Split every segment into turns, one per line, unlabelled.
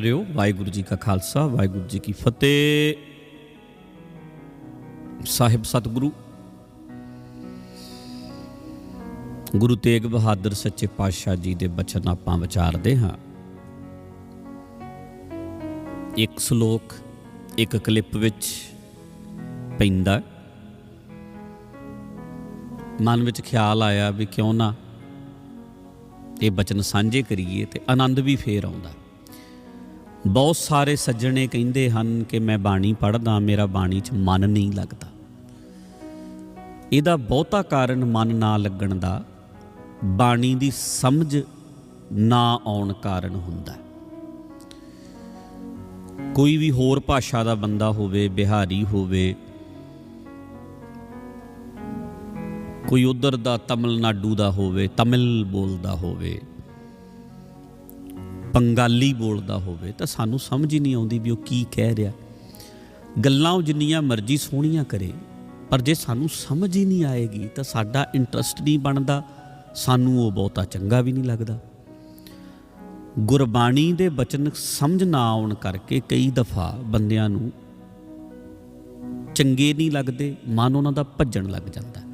ਰਿਓ ਵਾਹਿਗੁਰੂ ਜੀ ਕਾ ਖਾਲਸਾ, ਵਾਹਿਗੁਰੂ ਜੀ ਕੀ ਫਤਿਹ। ਸਾਹਿਬ ਸਤਿਗੁਰੂ, ਗੁਰੂ ਤੇਗ ਬਹਾਦਰ ਸੱਚੇ ਪਾਤਸ਼ਾਹ ਜੀ ਦੇ ਬਚਨ ਆਪਾਂ ਵਿਚਾਰਦੇ ਹਾਂ। ਇੱਕ ਸ਼ਲੋਕ, ਇੱਕ ਕਲਿੱਪ ਵਿੱਚ ਪੈਂਦਾ ਮਨ ਵਿੱਚ ਖਿਆਲ ਆਇਆ ਵੀ ਕਿਉਂ ਨਾ ਇਹ ਬਚਨ ਸਾਂਝੇ ਕਰੀਏ ਤੇ ਆਨੰਦ ਵੀ ਫੇਰ ਆਉਂਦਾ। ਬਹੁਤ ਸਾਰੇ ਸੱਜਣੇ ਕਹਿੰਦੇ ਹਨ ਕਿ ਮੈਂ ਬਾਣੀ ਪੜ੍ਹਦਾ, ਮੇਰਾ ਬਾਣੀ 'ਚ ਮਨ ਨਹੀਂ ਲੱਗਦਾ। ਇਹਦਾ ਬਹੁਤਾ ਕਾਰਨ ਮਨ ਨਾ ਲੱਗਣ ਦਾ, ਬਾਣੀ ਦੀ ਸਮਝ ਨਾ ਆਉਣ ਕਾਰਨ ਹੁੰਦਾ। ਕੋਈ ਵੀ ਹੋਰ ਭਾਸ਼ਾ ਦਾ ਬੰਦਾ ਹੋਵੇ, ਬਿਹਾਰੀ ਹੋਵੇ, ਕੋਈ ਉਧਰ ਦਾ ਤਮਿਲਨਾਡੂ ਦਾ ਹੋਵੇ, ਤਮਿਲ ਬੋਲਦਾ ਹੋਵੇ ਬੰਗਾਲੀ ਬੋਲਦਾ ਹੋਵੇ ਤਾਂ ਸਾਨੂੰ ਸਮਝ ਹੀ ਨਹੀਂ ਆਉਂਦੀ ਵੀ ਉਹ ਕੀ ਕਹਿ ਰਿਹਾ। ਗੱਲਾਂ ਉਹ ਜਿੰਨੀਆਂ ਮਰਜ਼ੀ ਸੋਹਣੀਆਂ ਕਰੇ, ਪਰ ਜੇ ਸਾਨੂੰ ਸਮਝ ਹੀ ਨਹੀਂ ਆਏਗੀ ਤਾਂ ਸਾਡਾ ਇੰਟਰਸਟ ਨਹੀਂ ਬਣਦਾ, ਸਾਨੂੰ ਉਹ ਬਹੁਤਾ ਚੰਗਾ ਵੀ ਨਹੀਂ ਲੱਗਦਾ। ਗੁਰਬਾਣੀ ਦੇ ਬਚਨ ਸਮਝ ਨਾ ਆਉਣ ਕਰਕੇ ਕਈ ਦਫਾ ਬੰਦਿਆਂ ਨੂੰ ਚੰਗੇ ਨਹੀਂ ਲੱਗਦੇ, ਮਨ ਉਹਨਾਂ ਦਾ ਭੱਜਣ ਲੱਗ ਜਾਂਦਾ।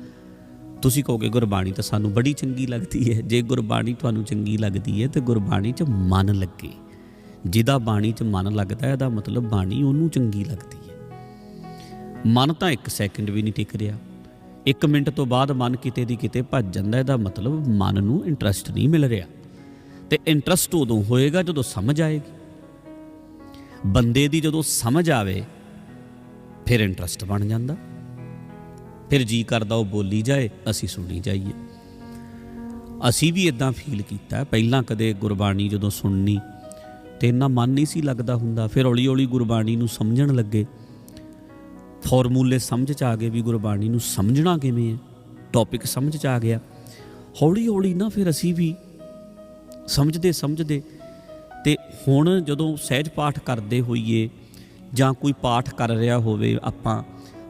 ਤੁਸੀਂ ਕਹੋਗੇ, ਗੁਰਬਾਣੀ ਤਾਂ ਸਾਨੂੰ ਬੜੀ ਚੰਗੀ ਲੱਗਦੀ ਹੈ। ਜੇ ਗੁਰਬਾਣੀ ਤੁਹਾਨੂੰ ਚੰਗੀ ਲੱਗਦੀ ਹੈ, ਤੇ ਗੁਰਬਾਣੀ 'ਚ ਮਨ ਲੱਗੇ। ਜਿਹਦਾ ਬਾਣੀ 'ਚ ਮਨ ਲੱਗਦਾ ਹੈ ਇਹਦਾ ਮਤਲਬ ਬਾਣੀ ਉਹਨੂੰ ਚੰਗੀ ਲੱਗਦੀ ਹੈ। ਮਨ ਤਾਂ ਇੱਕ ਸੈਕਿੰਡ ਵੀ ਨਹੀਂ ਟਿਕ ਰਿਹਾ। ਇੱਕ ਮਿੰਟ ਤੋਂ ਬਾਅਦ ਮਨ ਕਿਤੇ ਦੀ ਕਿਤੇ ਭੱਜ ਜਾਂਦਾ ਇਹਦਾ ਮਤਲਬ ਮਨ ਨੂੰ ਇੰਟਰਸਟ ਨਹੀਂ ਮਿਲ ਰਿਹਾ। ਤੇ ਇੰਟਰਸਟ ਉਦੋਂ ਹੋਏਗਾ ਜਦੋਂ ਸਮਝ ਆਏਗੀ। ਬੰਦੇ ਦੀ ਜਦੋਂ ਸਮਝ ਆਵੇ, ਫਿਰ ਇੰਟਰਸਟ ਬਣ ਜਾਂਦਾ। ਫਿਰ ਜੀ ਕਰਦਾ ਉਹ ਬੋਲੀ ਜਾਏ, ਅਸੀਂ ਸੁਣੀ ਜਾਈਏ। ਅਸੀਂ ਵੀ ਇਦਾਂ ਫੀਲ ਕੀਤਾ। ਪਹਿਲਾਂ ਕਦੇ ਗੁਰਬਾਣੀ ਜਦੋਂ ਸੁਣਨੀ, ਤੇ ਇੰਨਾ ਮਨ ਨਹੀਂ ਸੀ ਲੱਗਦਾ ਹੁੰਦਾ। ਫਿਰ ਹੌਲੀ ਹੌਲੀ ਗੁਰਬਾਣੀ ਨੂੰ ਸਮਝਣ ਲੱਗੇ। ਫਾਰਮੂਲੇ ਸਮਝ ਚ ਆ ਗਏ ਵੀ ਗੁਰਬਾਣੀ ਨੂੰ ਸਮਝਣਾ ਕਿਵੇਂ ਹੈ? ਟੌਪਿਕ ਸਮਝ ਚ ਆ ਗਿਆ। ਹੌਲੀ ਹੌਲੀ ਨਾ ਫਿਰ ਅਸੀਂ ਵੀ ਸਮਝਦੇ ਸਮਝਦੇ। ਤੇ ਹੁਣ ਜਦੋਂ ਸਹਿਜ ਪਾਠ ਕਰਦੇ ਹੋਈਏ ਜਾਂ ਕੋਈ ਪਾਠ ਕਰ ਰਿਹਾ ਹੋਵੇ ਆਪਾਂ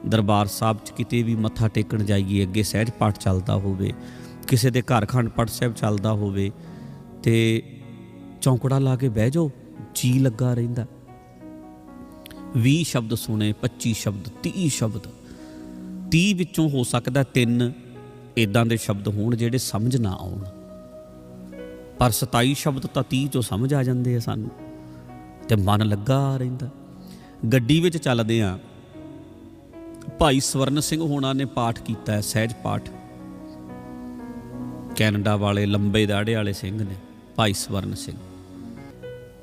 ਦਰਬਾਰ ਸਾਹਿਬ 'ਚ ਕਿਤੇ ਵੀ ਮੱਥਾ ਟੇਕਣ ਜਾਈਏ, ਅੱਗੇ ਸਹਿਜ ਪਾਠ ਚੱਲਦਾ ਹੋਵੇ, ਕਿਸੇ ਦੇ ਘਰ ਖੰਡ ਪਾਠ ਸਾਹਿਬ ਚੱਲਦਾ ਹੋਵੇ, ਤੇ ਚੌਂਕੜਾ ਲਾ ਕੇ ਬਹਿ ਜਾਓ, ਜੀ ਲੱਗਾ ਰਹਿੰਦਾ। 20 ਸ਼ਬਦ ਸੁਣੇ 25 ਸ਼ਬਦ 30 ਸ਼ਬਦ। 30 ਵਿੱਚੋਂ ਹੋ ਸਕਦਾ ਤਿੰਨ ਇਦਾਂ ਦੇ ਸ਼ਬਦ ਹੋਣ ਜਿਹੜੇ ਸਮਝ ਨਾ ਆਉਣ। ਪਰ 27 ਸ਼ਬਦ ਤਾਂ 30 ਚੋਂ ਸਮਝ ਆ ਜਾਂਦੇ ਆ ਸਾਨੂੰ, ਤੇ ਮਨ ਲੱਗਾ ਰਹਿੰਦਾ। ਗੱਡੀ ਵਿੱਚ ਚੱਲਦੇ ਆ ਭਾਈ ਸਵਰਨ ਸਿੰਘ ਹੋਣਾ ਨੇ ਪਾਠ ਕੀਤਾ ਹੈ, ਸਹਿਜ ਪਾਠ। ਕੈਨੇਡਾ ਵਾਲੇ ਲੰਬੇ ਦਾੜੇ ਵਾਲੇ ਸਿੰਘ ਨੇ, ਭਾਈ ਸਵਰਨ ਸਿੰਘ।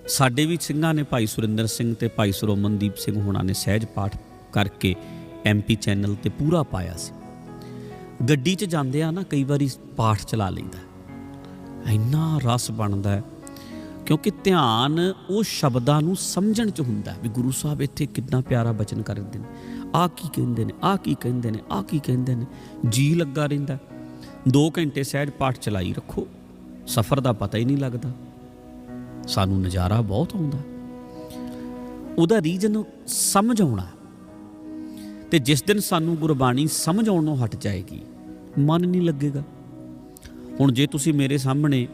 ਸਾਡੇ ਵੀ ਸਿੰਘਾਂ ਨੇ ਭਾਈ ਸੁਰਿੰਦਰ ਸਿੰਘ ਤੇ ਭਾਈ ਸਰੋਮਨਦੀਪ ਸਿੰਘ ਹੋਣਾ ਨੇ ਸਹਿਜ ਪਾਠ ਕਰਕੇ ਐਮਪੀ ਚੈਨਲ ਤੇ ਪੂਰਾ ਪਾਇਆ ਸੀ। ਗੱਡੀ 'ਚ ਜਾਂਦੇ ਆ ਨਾ, ਕਈ ਵਾਰੀ ਪਾਠ ਚਲਾ ਲੈਂਦਾ ਇੰਨਾ ਰਸ ਬਣਦਾ ਹੈ, ਕਿਉਂਕਿ ਧਿਆਨ ਉਹ ਸ਼ਬਦਾਂ ਨੂੰ ਸਮਝਣ 'ਚ ਹੁੰਦਾ ਵੀ ਗੁਰੂ ਸਾਹਿਬ ਇੱਥੇ ਕਿੰਨਾ ਪਿਆਰਾ ਬਚਨ ਕਰਦੇ ਨੇ। ਆ ਕੀ ਕਹਿੰਦੇ ਨੇ ਆ ਕੀ ਕਹਿੰਦੇ ਨੇ ਆ ਕੀ ਕਹਿੰਦੇ ਨੇ। ਜੀ ਲੱਗਾ ਰਹਿੰਦਾ। 2 ਘੰਟੇ ਸਹਿਜ ਪਾਠ ਚਲਾਈ ਰੱਖੋ। ਸਫ਼ਰ ਦਾ ਪਤਾ ਹੀ ਨਹੀਂ ਲੱਗਦਾ। ਸਾਨੂੰ ਨਜ਼ਾਰਾ ਬਹੁਤ ਆਉਂਦਾ। ਉਹਦਾ ਰੀਜਨ ਸਮਝ ਆਉਣਾ। ਤੇ ਜਿਸ ਦਿਨ ਸਾਨੂੰ ਗੁਰਬਾਣੀ ਸਮਝ ਆਉਣੋਂ ਹਟ ਜਾਏਗੀ, ਮਨ ਨਹੀਂ ਲੱਗੇਗਾ। ਹੁਣ ਜੇ ਤੁਸੀਂ ਮੇਰੇ ਸਾਹਮਣੇ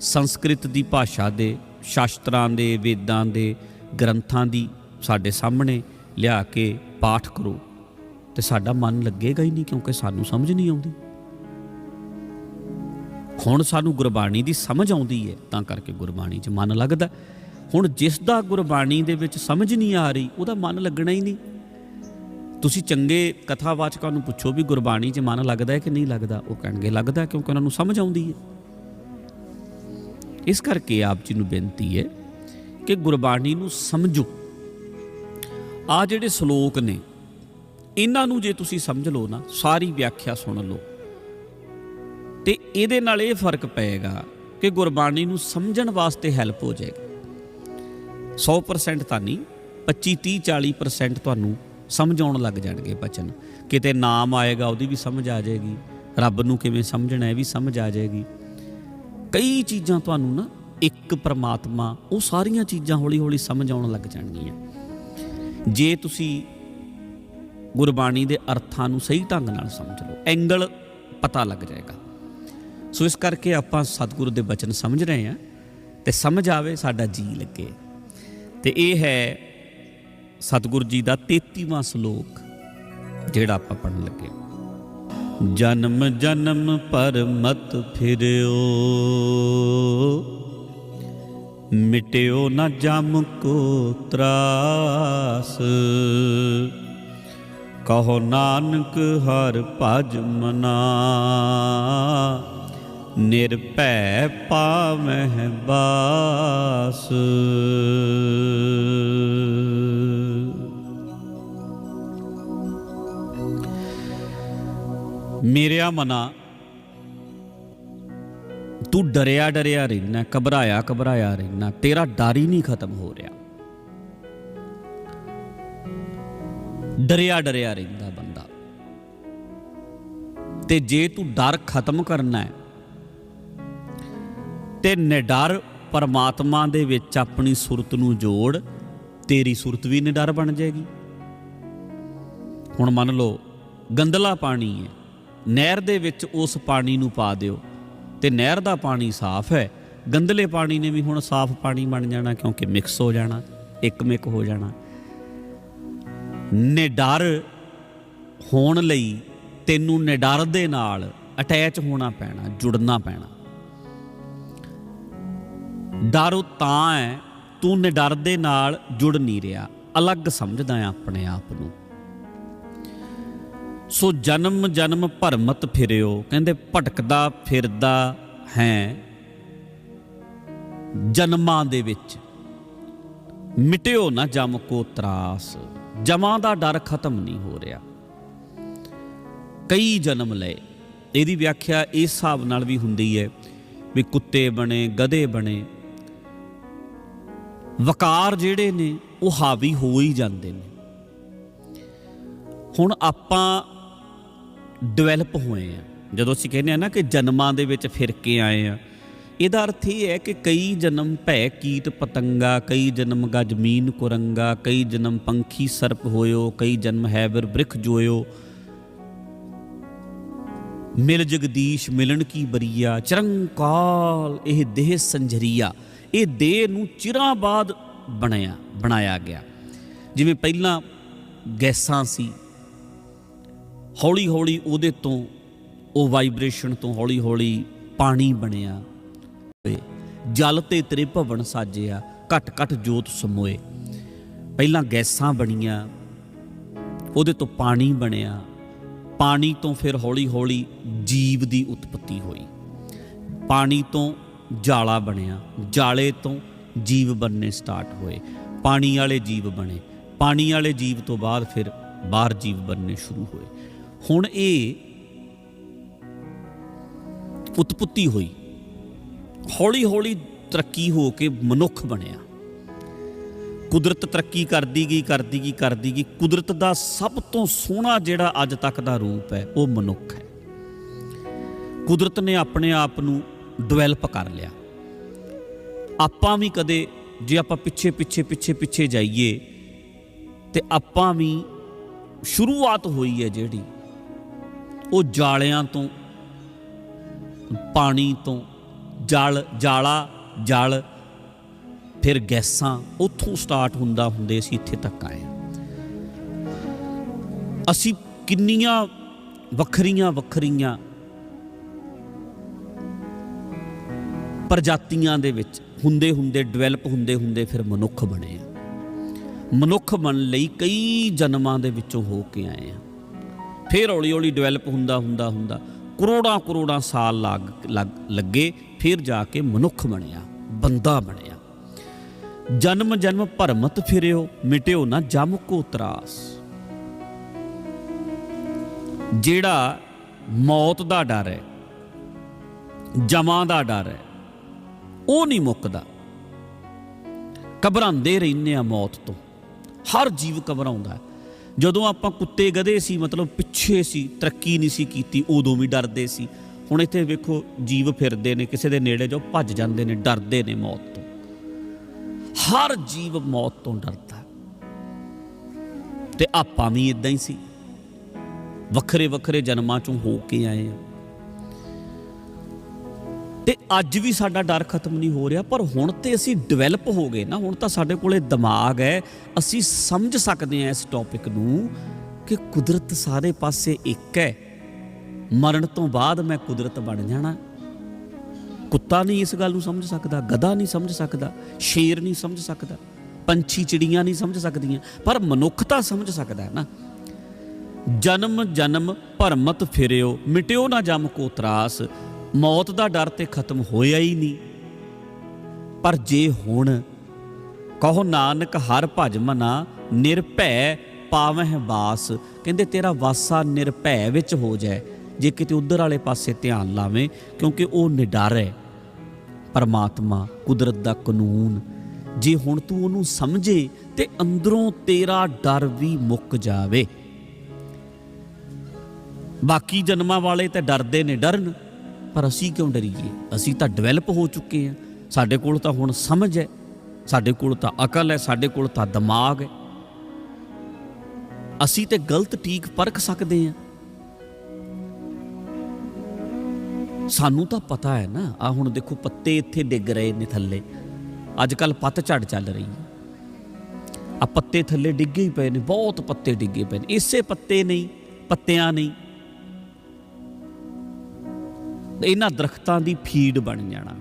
ਸੰਸਕ੍ਰਿਤ ਦੀ ਭਾਸ਼ਾ ਦੇ, ਸ਼ਾਸਤਰਾਂ ਦੇ, ਵੇਦਾਂ ਦੇ ਗ੍ਰੰਥਾਂ ਦੀ ਸਾਡੇ ਸਾਹਮਣੇ ਲਿਆ ਕੇ ਪਾਠ ਕਰੋ। ਤੇ ਸਾਡਾ ਮਨ ਲੱਗੇਗਾ ਹੀ ਨਹੀਂ ਕਿਉਂਕਿ ਸਾਨੂੰ ਸਮਝ ਨਹੀਂ ਆਉਂਦੀ। ਹੁਣ ਸਾਨੂੰ ਗੁਰਬਾਣੀ ਦੀ ਸਮਝ ਆਉਂਦੀ ਹੈ ਤਾਂ ਕਰਕੇ ਗੁਰਬਾਣੀ 'ਚ ਮਨ ਲੱਗਦਾ। ਹੁਣ ਜਿਸ ਦਾ ਗੁਰਬਾਣੀ ਦੇ ਵਿੱਚ ਸਮਝ ਨਹੀਂ ਆ ਰਹੀ, ਉਹਦਾ ਮਨ ਲੱਗਣਾ ਹੀ ਨਹੀਂ। ਤੁਸੀਂ ਚੰਗੇ ਕਥਾਵਾਚਕਾਂ ਨੂੰ ਪੁੱਛੋ ਵੀ ਗੁਰਬਾਣੀ 'ਚ ਮਨ ਲੱਗਦਾ ਹੈ ਕਿ ਨਹੀਂ ਲੱਗਦਾ? ਉਹ ਕਹਿਣਗੇ ਲੱਗਦਾ ਕਿਉਂਕਿ ਉਹਨਾਂ ਨੂੰ ਸਮਝ ਆਉਂਦੀ ਹੈ ਇਸ ਕਰਕੇ ਆਪ ਜੀ ਨੂੰ ਬੇਨਤੀ ਹੈ ਕਿ ਗੁਰਬਾਣੀ ਨੂੰ ਸਮਝੋ। ਆ ਜਿਹੜੇ ਸ਼ਲੋਕ ਨੇ, ਇਹਨਾਂ ਨੂੰ ਜੇ ਤੁਸੀਂ ਸਮਝ ਲਓ ਨਾ, ਸਾਰੀ ਵਿਆਖਿਆ ਸੁਣ ਲਓ। ਤੇ ਇਹਦੇ ਨਾਲ ਇਹ ਫ਼ਰਕ ਪਏਗਾ ਕਿ ਗੁਰਬਾਣੀ ਨੂੰ ਸਮਝਣ ਵਾਸਤੇ ਹੈਲਪ ਹੋ ਜਾਏਗੀ। 100% ਤਾਂ ਨਹੀਂ 25 30 40% ਤੁਹਾਨੂੰ ਸਮਝ ਆਉਣ ਲੱਗ ਜਾਣਗੇ ਬਚਨ। ਕਿਤੇ ਨਾਮ ਆਏਗਾ, ਉਹਦੀ ਵੀ ਸਮਝ ਆ ਜਾਏਗੀ। ਰੱਬ ਨੂੰ ਕਿਵੇਂ ਸਮਝਣਾ ਹੈ ਵੀ ਸਮਝ ਆ ਜਾਏਗੀ। ਕਈ ਚੀਜ਼ਾਂ ਤੁਹਾਨੂੰ ਨਾ, ਇੱਕ ਪਰਮਾਤਮਾ, ਉਹ ਸਾਰੀਆਂ ਚੀਜ਼ਾਂ ਹੌਲੀ ਹੌਲੀ ਸਮਝ ਆਉਣ ਲੱਗ ਜਾਣਗੀਆਂ। ਜੇ ਤੁਸੀਂ ਗੁਰਬਾਣੀ ਦੇ ਅਰਥਾਂ ਨੂੰ ਸਹੀ ਢੰਗ ਨਾਲ ਸਮਝ ਲਓ, ਐਂਗਲ ਪਤਾ ਲੱਗ ਜਾਏਗਾ। ਸੋ ਇਸ ਕਰਕੇ ਆਪਾਂ ਸਤਿਗੁਰੂ ਦੇ ਬਚਨ ਸਮਝ ਰਹੇ ਹਾਂ ਤੇ ਸਮਝ ਆਵੇ ਸਾਡਾ ਜੀ ਲੱਗੇ। ਤੇ ਇਹ ਹੈ ਸਤਿਗੁਰ ਜੀ ਦਾ 33ਵਾਂ ਸ਼ਲੋਕ, ਜਿਹੜਾ ਆਪਾਂ ਪੜਨ ਲੱਗੇ ਜਨਮ ਜਨਮ ਪਰ ਮਤ ਫਿਰਿਓ। ਮਿਟਿਓ ਨਾ ਜਮ ਕੋ ਤਰਾਸ। ਕਹੋ ਨਾਨਕ ਹਰ ਭਜ ਮਨਾ। ਨਿਰਭੈ ਪਾਵਹਿ ਬਾਸ। ਮੇਰਿਆ ਮਨਾ ਤੂੰ ਡਰਿਆ ਡਰਿਆ ਰਹਿਣਾ, ਘਬਰਾਇਆ ਘਬਰਾਇਆ ਰਹਿਣਾ, ਤੇਰਾ ਡਰ ਹੀ ਨਹੀਂ ਖਤਮ ਹੋ ਰਿਹਾ। ਡਰਿਆ ਡਰਿਆ ਰਹਿੰਦਾ ਬੰਦਾ। ਤੇ ਜੇ ਤੂੰ ਡਰ ਖਤਮ ਕਰਨਾ ਹੈ, ਤੇ ਨਿਡਰ ਪਰਮਾਤਮਾ ਦੇ ਵਿੱਚ ਆਪਣੀ ਸੁਰਤ ਨੂੰ ਜੋੜ, ਤੇਰੀ ਸੁਰਤ ਵੀ ਨਿਡਰ ਬਣ ਜਾਏਗੀ। ਹੁਣ ਮੰਨ ਲਓ ਗੰਦਲਾ ਪਾਣੀ ਹੈ, ਨਹਿਰ ਦੇ ਵਿੱਚ ਉਸ ਪਾਣੀ ਨੂੰ ਪਾ ਦਿਓ। ਤੇ ਨਹਿਰ ਦਾ ਪਾਣੀ ਸਾਫ਼ ਹੈ। ਗੰਦਲੇ ਪਾਣੀ ਨੇ ਵੀ ਹੁਣ ਸਾਫ਼ ਪਾਣੀ ਬਣ ਜਾਣਾ ਕਿਉਂਕਿ ਮਿਕਸ ਹੋ ਜਾਣਾ ਇੱਕ ਮਿਕ ਹੋ ਜਾਣਾ। ਨਿਡਰ ਹੋਣ ਲਈ ਤੈਨੂੰ ਨਿਡਰ ਦੇ ਨਾਲ ਅਟੈਚ ਹੋਣਾ ਪੈਣਾ, ਜੁੜਨਾ ਪੈਣਾ। ਡਰ ਉਹ ਤਾਂ ਹੈ, ਤੂੰ ਨਿਡਰ ਦੇ ਨਾਲ ਜੁੜ ਨਹੀਂ ਰਿਹਾ। ਅਲੱਗ ਸਮਝਦਾ ਹੈ ਆਪਣੇ ਆਪ ਨੂੰ। ਸੋ ਜਨਮ ਜਨਮ ਭਰਮਤ ਫਿਰਿਓ। ਕਹਿੰਦੇ ਭਟਕਦਾ ਫਿਰਦਾ ਹੈ। ਜਨਮਾਂ ਦੇ ਵਿੱਚ ਮਿਟਿਓ ਨਾ ਜਮ ਕੋ ਤਰਾਸ। ਜਮਾਂ ਦਾ ਡਰ ਖਤਮ ਨਹੀਂ ਹੋ ਰਿਹਾ। ਕਈ ਜਨਮ ਲਏ। ਇਹਦੀ ਵਿਆਖਿਆ ਇਸ ਹਿਸਾਬ ਨਾਲ ਵੀ ਹੁੰਦੀ ਹੈ ਵੀ ਕੁੱਤੇ ਬਣੇ, ਗਧੇ ਬਣੇ। ਵਕਾਰ ਜਿਹੜੇ ਨੇ, ਉਹ ਹਾਵੀ ਹੋ ਹੀ ਜਾਂਦੇ ਨੇ। ਹੁਣ ਆਪਾਂ ਡਿਵੈਲਪ ਹੋਏ ਆ। ਜਦੋਂ ਅਸੀਂ ਕਹਿੰਦੇ ਆ ਨਾ ਕਿ ਜਨਮਾਂ ਦੇ ਵਿੱਚ ਫਿਰ ਕੇ ਆਏ ਆ, ਇਹਦਾ ਅਰਥ ਇਹ ਹੈ ਕਿ ਕਈ ਜਨਮ ਭੈ ਕੀਟ ਪਤੰਗਾ, ਕਈ ਜਨਮ ਗਜ਼ਮੀਨ ਕੁਰੰਗਾ, ਕਈ ਜਨਮ ਪੰਖੀ ਸਰਪ ਹੋਇਓ, ਕਈ ਜਨਮ ਹੈਵਰ ਬ੍ਰਿਖ ਜੋਇਓ। ਮਿਲ ਜਗਦੀਸ਼ ਮਿਲਣ ਕੀ ਬਰੀਆ, ਚਰੰਕਾਲ ਇਹ ਦੇਹ ਸੰਜਰੀਆ ਇਹ ਦੇਹ ਨੂੰ ਚਿਰਾਂ ਬਾਅਦ ਬਣਿਆ, ਬਣਾਇਆ ਗਿਆ। ਜਿਵੇਂ ਪਹਿਲਾਂ ਗੈਸਾਂ ਸੀ ਹੌਲੀ ਹੌਲੀ ਉਹਦੇ ਤੋਂ ਉਹ ਵਾਈਬ੍ਰੇਸ਼ਨ ਤੋਂ ਹੌਲੀ ਹੌਲੀ ਪਾਣੀ ਬਣਿਆ। ਜਲ ਤੇ ਤੇਰੇ ਭਵਨ ਸਾਜਿਆ ਘਟ ਘਟ ਜੋਤ ਸਮੋਏ। ਪਹਿਲਾਂ ਗੈਸਾਂ ਬਣੀਆਂ, ਉਹਦੇ ਤੋਂ ਪਾਣੀ ਬਣਿਆ। ਪਾਣੀ ਤੋਂ ਫਿਰ ਹੌਲੀ ਹੌਲੀ ਜੀਵ ਦੀ ਉਤਪਤੀ ਹੋਈ। ਪਾਣੀ ਤੋਂ ਜਾਲਾ ਬਣਿਆ, ਜਾਲੇ ਤੋਂ ਜੀਵ ਬਣਨੇ ਸਟਾਰਟ ਹੋਏ। ਪਾਣੀ ਵਾਲੇ ਜੀਵ ਬਣੇ। ਪਾਣੀ ਵਾਲੇ ਜੀਵ ਤੋਂ ਬਾਅਦ ਫਿਰ ਬਾਹਰ ਜੀਵ ਬਣਨੇ ਸ਼ੁਰੂ ਹੋਏ। ਹੁਣ ਇਹ ਉਤਪਤੀ ਹੋਈ। ਹੌਲੀ ਹੌਲੀ ਤਰੱਕੀ ਹੋ ਕੇ ਮਨੁੱਖ ਬਣਿਆ। ਕੁਦਰਤ ਤਰੱਕੀ ਕਰਦੀ ਗਈ ਕਰਦੀ ਗਈ ਕਰਦੀ ਗਈ। ਕੁਦਰਤ ਦਾ ਸਭ ਤੋਂ ਸੋਹਣਾ ਜਿਹੜਾ ਅੱਜ ਤੱਕ ਦਾ ਰੂਪ ਹੈ, ਉਹ ਮਨੁੱਖ ਹੈ। ਕੁਦਰਤ ਨੇ ਆਪਣੇ ਆਪ ਨੂੰ ਡਿਵੈਲਪ ਕਰ ਲਿਆ। ਆਪਾਂ ਵੀ ਕਦੇ, ਜੇ ਆਪਾਂ ਪਿੱਛੇ ਪਿੱਛੇ ਪਿੱਛੇ ਪਿੱਛੇ ਜਾਈਏ, ਤੇ ਆਪਾਂ ਵੀ ਸ਼ੁਰੂਆਤ ਹੋਈ ਹੈ ਜਿਹੜੀ ਉਹ ਜਾਲਿਆਂ ਤੋਂ, ਪਾਣੀ ਤੋਂ, ਜਲ, ਜਾਲਾ, ਜਲ, ਫਿਰ ਗੈਸਾਂ, ਉੱਥੋਂ ਸਟਾਰਟ ਹੁੰਦਾ ਹੁੰਦੇ ਅਸੀਂ ਇੱਥੇ ਤੱਕ ਆਏ ਹਾਂ। ਅਸੀਂ ਕਿੰਨੀਆਂ ਵੱਖਰੀਆਂ ਵੱਖਰੀਆਂ ਪ੍ਰਜਾਤੀਆਂ ਦੇ ਵਿੱਚ ਹੁੰਦੇ ਹੁੰਦੇ ਡਿਵੈਲਪ ਹੁੰਦੇ ਹੁੰਦੇ ਫਿਰ ਮਨੁੱਖ ਬਣੇ ਆ ਮਨੁੱਖ ਬਣ ਲਈ ਕਈ ਜਨਮਾਂ ਦੇ ਵਿੱਚੋਂ ਹੋ ਕੇ ਆਏ ਆ ਫਿਰ ਹੌਲੀ ਹੌਲੀ ਡਿਵੈਲਪ ਹੁੰਦਾ ਹੁੰਦਾ ਹੁੰਦਾ। ਕਰੋੜਾਂ ਕਰੋੜਾਂ ਸਾਲ ਲੱਗ, ਲੱਗ- ਲੱਗੇ, ਫਿਰ ਜਾ ਕੇ ਮਨੁੱਖ ਬਣਿਆ, ਬੰਦਾ ਬਣਿਆ। ਜਨਮ ਜਨਮ ਭਰਮਤ ਫਿਰਿਓ, ਮਿਟਿਓ ਨਾ ਜਮ ਕੋ ਤਰਾਸ। ਜਿਹੜਾ ਮੌਤ ਦਾ ਡਰ ਹੈ, ਜਮਾਂ ਦਾ ਡਰ ਹੈ, ਉਹ ਨਹੀਂ ਮੁੱਕਦਾ। ਘਬਰਾਉਂਦੇ ਰਹਿੰਦੇ ਆ ਮੌਤ ਤੋਂ। ਹਰ ਜੀਵ ਘਬਰਾਉਂਦਾ ਹੈ। ਜਦੋਂ ਆਪਾਂ ਕੁੱਤੇ ਗਧੇ ਸੀ, ਮਤਲਬ ਪਿੱਛੇ ਸੀ, ਤਰੱਕੀ ਨਹੀਂ ਸੀ ਕੀਤੀ, ਉਦੋਂ ਵੀ ਡਰਦੇ ਸੀ। ਹੁਣ ਇੱਥੇ ਵੇਖੋ, ਜੀਵ ਫਿਰਦੇ ਨੇ, ਕਿਸੇ ਦੇ ਨੇੜੇ ਜੋ ਭੱਜ ਜਾਂਦੇ ਨੇ, ਡਰਦੇ ਨੇ ਮੌਤ ਤੋਂ। ਹਰ ਜੀਵ ਮੌਤ ਤੋਂ ਡਰਦਾ। ਤੇ ਆਪਾਂ ਵੀ ਇਦਾਂ ਹੀ ਸੀ। ਵੱਖਰੇ ਵੱਖਰੇ ਜਨਮਾਂ ਚੋਂ ਹੋ ਕੇ ਆਏ ਆ ਤੇ ਅੱਜ ਵੀ ਸਾਡਾ ਡਰ ਖਤਮ ਨਹੀਂ ਹੋ ਰਿਹਾ, ਪਰ ਹੁਣ ਤੇ ਅਸੀਂ ਡਿਵੈਲਪ ਹੋ ਗਏ ਨਾ, ਹੁਣ ਤਾਂ ਸਾਡੇ ਕੋਲੇ ਦਿਮਾਗ ਹੈ। ਅਸੀਂ ਸਮਝ ਸਕਦੇ ਹਾਂ ਇਸ ਟੌਪਿਕ ਨੂੰ ਕਿ ਕੁਦਰਤ ਸਾਰੇ ਪਾਸੇ ਇੱਕ ਹੈ। ਮਰਨ ਤੋਂ ਬਾਅਦ ਮੈਂ ਕੁਦਰਤ ਬਣ ਜਾਣਾ। ਕੁੱਤਾ ਨਹੀਂ ਇਸ ਗੱਲ ਨੂੰ ਸਮਝ ਸਕਦਾ, ਗਧਾ ਨਹੀਂ ਸਮਝ ਸਕਦਾ, ਸ਼ੇਰ ਨਹੀਂ ਸਮਝ ਸਕਦਾ, ਪੰਛੀ ਚਿੜੀਆਂ ਨਹੀਂ ਸਮਝ ਸਕਦੀਆਂ, ਪਰ ਮਨੁੱਖਤਾ ਸਮਝ ਸਕਦਾ ਹੈ ਨਾ। ਜਨਮ ਜਨਮ ਭਰਮਤ ਫਿਰਿਓ, ਮਿਟਿਓ ਨਾ ਜਮ ਕੋ ਤਰਾਸ। ਮੌਤ ਦਾ ਡਰ ਤੇ ਖਤਮ ਹੋਇਆ ਹੀ ਨਹੀਂ। ਪਰ ਜੇ ਹੁਣ ਕਹੋ, ਨਾਨਕ, ਹਰ ਭਜ ਮਨਾ, ਨਿਰਭੈ ਪਾਵਹਿ ਬਾਸ ਕਹਿੰਦੇ, ਤੇਰਾ ਵਾਸਾ ਨਿਰਭੈ ਵਿੱਚ ਹੋ ਜਾਏ। ਜੇ ਕਿਤੇ ਉਧਰ ਵਾਲੇ ਪਾਸੇ ਧਿਆਨ ਲਾਵੇਂ, ਕਿਉਂਕਿ ਉਹ ਨਿਡਰ ਹੈ। ਪਰਮਾਤਮਾ ਕੁਦਰਤ ਦਾ ਕਾਨੂੰਨ। ਜੇ ਹੁਣ ਤੂੰ ਉਹਨੂੰ ਸਮਝੇ, ਤੇ ਅੰਦਰੋਂ ਤੇਰਾ ਡਰ ਵੀ ਮੁੱਕ ਜਾਵੇ। ਬਾਕੀ ਜਨਮਾਂ ਵਾਲੇ ਤਾਂ ਡਰਦੇ ਨੇ ਡਰਨ। ਪਰ ਅਸੀਂ ਕਿਉਂ ਡਰੀਏ? ਅਸੀਂ ਤਾਂ ਡਿਵੈਲਪ ਹੋ ਚੁੱਕੇ ਹਾਂ। ਸਾਡੇ ਕੋਲ ਤਾਂ ਹੁਣ ਸਮਝ ਹੈ। ਸਾਡੇ ਕੋਲ ਤਾਂ ਅਕਲ ਹੈ। ਸਾਡੇ ਕੋਲ ਤਾਂ ਦਿਮਾਗ ਹੈ। ਅਸੀਂ ਤੇ ਗਲਤ ਠੀਕ ਪਰਖ ਸਕਦੇ ਹਾਂ। ਸਾਨੂੰ ਤਾਂ ਪਤਾ ਹੈ ਨਾ। ਆ ਹੁਣ ਦੇਖੋ ਪੱਤੇ ਇੱਥੇ ਡਿੱਗ ਰਹੇ ਨੇ ਥੱਲੇ। ਅੱਜ ਕੱਲ ਪੱਤ ਝੜ ਚੱਲ ਰਹੀ ਹੈ। ਆ ਪੱਤੇ ਥੱਲੇ ਡਿੱਗੇ ਹੀ ਪਏ ਨੇ। ਬਹੁਤ ਪੱਤੇ ਡਿੱਗੇ ਪਏ ਨੇ। ਇਸੇ ਪੱਤੇ ਨਹੀਂ, ਪੱਤਿਆਂ ਨਹੀਂ। ਇਹਨਾਂ ਦਰਖਤਾਂ ਦੀ ਫੀਡ ਬਣ ਜਾਣਾ।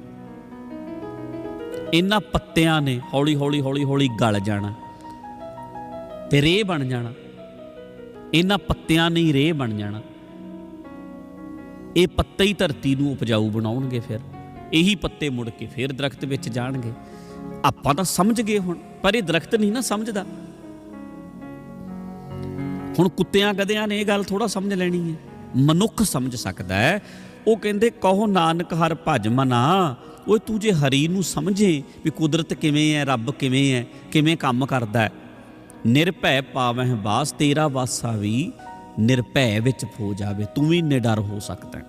ਇਹਨਾਂ ਪੱਤਿਆਂ ਨੇ ਹੌਲੀ ਹੌਲੀ ਹੌਲੀ ਹੌਲੀ ਗਲ ਜਾਣਾ। ਤੇ ਰੇਹ ਬਣ ਜਾਣਾ। ਇਹਨਾਂ ਪੱਤਿਆਂ ਨੇ ਹੀ ਰੇਹ ਬਣ ਜਾਣਾ। ਇਹ ਪੱਤੇ ਹੀ ਧਰਤੀ ਨੂੰ ਉਪਜਾਊ ਬਣਾਉਣਗੇ ਫਿਰ। ਇਹੀ ਪੱਤੇ ਮੁੜ ਕੇ ਫਿਰ ਦਰਖਤ ਵਿੱਚ ਜਾਣਗੇ। ਆਪਾਂ ਤਾਂ ਸਮਝ ਗਏ ਹੁਣ, ਪਰ ਇਹ ਦਰਖਤ ਨਹੀਂ ਨਾ ਸਮਝਦਾ। ਹੁਣ ਕੁੱਤਿਆਂ ਗਧਿਆਂ ਨੇ ਇਹ ਗੱਲ ਥੋੜਾ ਸਮਝ ਲੈਣੀ ਹੈ। ਮਨੁੱਖ ਸਮਝ ਸਕਦਾ ਹੈ ਉਹ ਕਹਿੰਦੇ, ਕਹੋ ਨਾਨਕ, ਹਰ ਭਜ ਮਨਾ। ਓਏ ਤੂੰ ਜੇ ਹਰੀ ਨੂੰ ਸਮਝੇ ਵੀ ਕੁਦਰਤ ਕਿਵੇਂ ਹੈ ਰੱਬ ਕਿਵੇਂ ਹੈ ਕਿਵੇਂ ਕੰਮ ਕਰਦਾ ਹੈ ਨਿਰਭੈ ਪਾਵਹਿ ਬਾਸ ਤੇਰਾ ਵਾਸਾ ਵੀ ਨਿਰਭੈ ਵਿੱਚ ਹੋ ਜਾਵੇ, ਤੂੰ ਵੀ ਨਿਡਰ ਹੋ ਸਕਦਾ ਹੈ